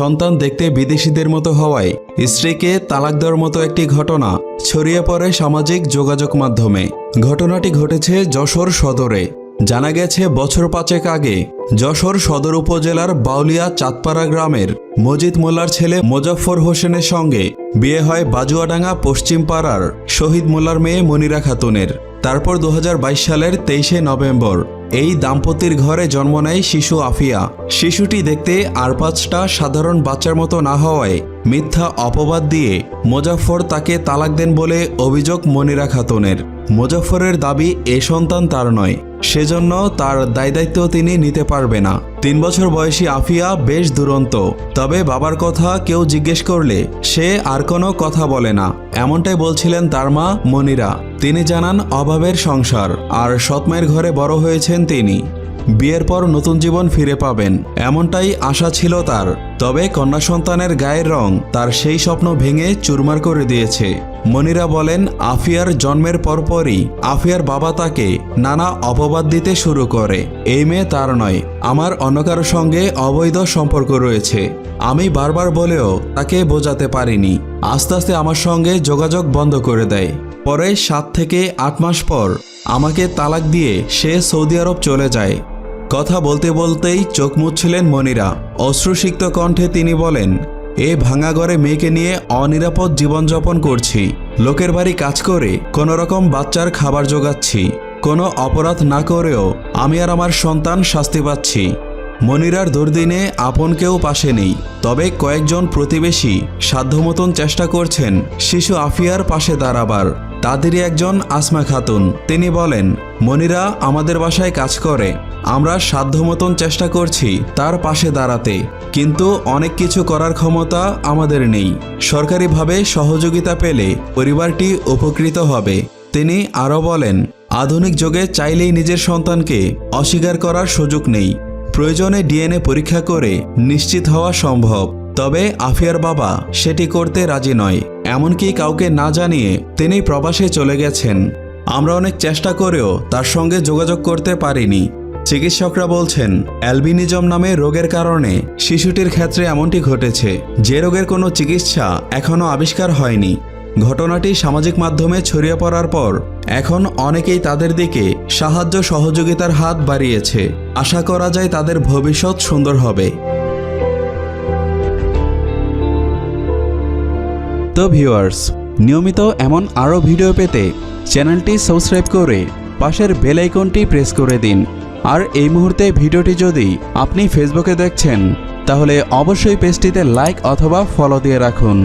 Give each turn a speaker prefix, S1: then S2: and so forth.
S1: সন্তান দেখতে বিদেশিদের মতো হওয়ায় স্ত্রীকে তালাক দেওয়ার মতো একটি ঘটনা ছড়িয়ে পড়ে সামাজিক যোগাযোগ মাধ্যমে। ঘটনাটি ঘটেছে যশোর সদরে। জানা গেছে, বছর পাঁচেক আগে যশোর সদর উপজেলার বাউলিয়া চাঁদপাড়া গ্রামের মজিদ মোল্লার ছেলে মোজাফফর হোসেনের সঙ্গে বিয়ে হয় বাজুয়াডাঙ্গা পশ্চিম পাড়ার শহীদ মোল্লার মেয়ে মনিরা খাতুনের। তারপর দু হাজার বাইশ সালের তেইশে নভেম্বর এই দাম্পতির ঘরে জন্ম নেয় শিশু আফিয়া। শিশুটি দেখতে আর পাঁচটা সাধারণ বাচ্চার মতো না হওয়ায় মিথ্যা অপবাদ দিয়ে মোজাফর তাকে তালাক দেন বলে অভিযোগ মনিরা খাতুনের। মোজাফরের দাবি, এ সন্তান তার নয়। সেজন্য তার দায় দায়িত্ব তিনি নিতে পারবে না। তিন বছর বয়সী আফিয়া বেশ দুরন্ত। তবে বাবার কথা কেউ জিজ্ঞেস করলে সে আর কোনো কথা বলে না। এমনটাই বলছিলেন তার মা মনিরা। তিনি জানান অভাবের সংসার, আর সৎমায়ের ঘরে বড় হয়েছেন তিনি। বিয়ের পর নতুন জীবন ফিরে পাবেন। এমনটাই আশা ছিল তার। তবে কন্যা সন্তানের গায়ের রং তার সেই স্বপ্ন ভেঙে চুরমার করে দিয়েছে। মনিরা বলেন, আফিয়ার জন্মের পরপরই আফিয়ার বাবা তাকে নানা অপবাদ দিতে শুরু করে। এই মেয়ে তার নয়, আমার অন্য কারোর সঙ্গে অবৈধ সম্পর্ক রয়েছে। আমি বারবার বলেও তাকে বোঝাতে পারিনি। আস্তে আস্তে আমার সঙ্গে যোগাযোগ বন্ধ করে দেয়। পরে সাত থেকে আট মাস পর আমাকে তালাক দিয়ে সে সৌদি আরব চলে যায়। কথা বলতে বলতেই চোখ মুছছিলেন মনিরা। অশ্রুসিক্ত কণ্ঠে তিনি বলেন, এ ভাঙা ঘরে মেয়েকে নিয়ে অনিরাপদ জীবনযাপন করছি। লোকের বাড়ি কাজ করে কোনো রকম বাচ্চার খাবার জোগাচ্ছি। কোনো অপরাধ না করেও আমি আর আমার সন্তান শাস্তি পাচ্ছি। মনিরার দুর্দিনে আপন কেউ পাশে নেই। তবে কয়েকজন প্রতিবেশী সাধ্যমতন চেষ্টা করছেন শিশু আফিয়ার পাশে দাঁড়াবার। তাদেরই একজন আসমা খাতুন। তিনি বলেন, মনিরা আমাদের বাসায় কাজ করে। আমরা সাধ্যমতন চেষ্টা করছি তার পাশে দাঁড়াতে। কিন্তু অনেক কিছু করার ক্ষমতা আমাদের নেই। সরকারিভাবে সহযোগিতা পেলে পরিবারটি উপকৃত হবে। তিনি আরও বলেন, আধুনিক যুগে চাইলেই নিজের সন্তানকে অস্বীকার করার সুযোগ নেই। প্রয়োজনে ডিএনএ পরীক্ষা করে নিশ্চিত হওয়া সম্ভব। তবে আফিয়ার বাবা সেটি করতে রাজি নয়। এমনকি কাউকে না জানিয়ে তিনি প্রবাসে চলে গেছেন। আমরা অনেক চেষ্টা করেও তার সঙ্গে যোগাযোগ করতে পারিনি। চিকিৎসকরা বলছেন, অ্যালবিনিজম নামে রোগের কারণে শিশুটির ক্ষেত্রে এমনটি ঘটেছে। যে রোগের কোনো চিকিৎসা এখনও আবিষ্কার হয়নি। ঘটনাটি সামাজিক মাধ্যমে ছড়িয়ে পড়ার পর এখন অনেকেই তাদের দিকে সাহায্য সহযোগিতার হাত বাড়িয়েছে। আশা করা যায় তাদের ভবিষ্যৎ সুন্দর হবে। তো ভিউয়ার্স নিয়মিত এমন আরও ভিডিও পেতে চ্যানেলটি সাবস্ক্রাইব করে পাশের বেল আইকনটি প্রেস করে দিন। আর এই মুহূর্তে ভিডিওটি যদি আপনি ফেসবুকে দেখছেন, তাহলে অবশ্যই পেজটিতে লাইক অথবা ফলো দিয়ে রাখুন।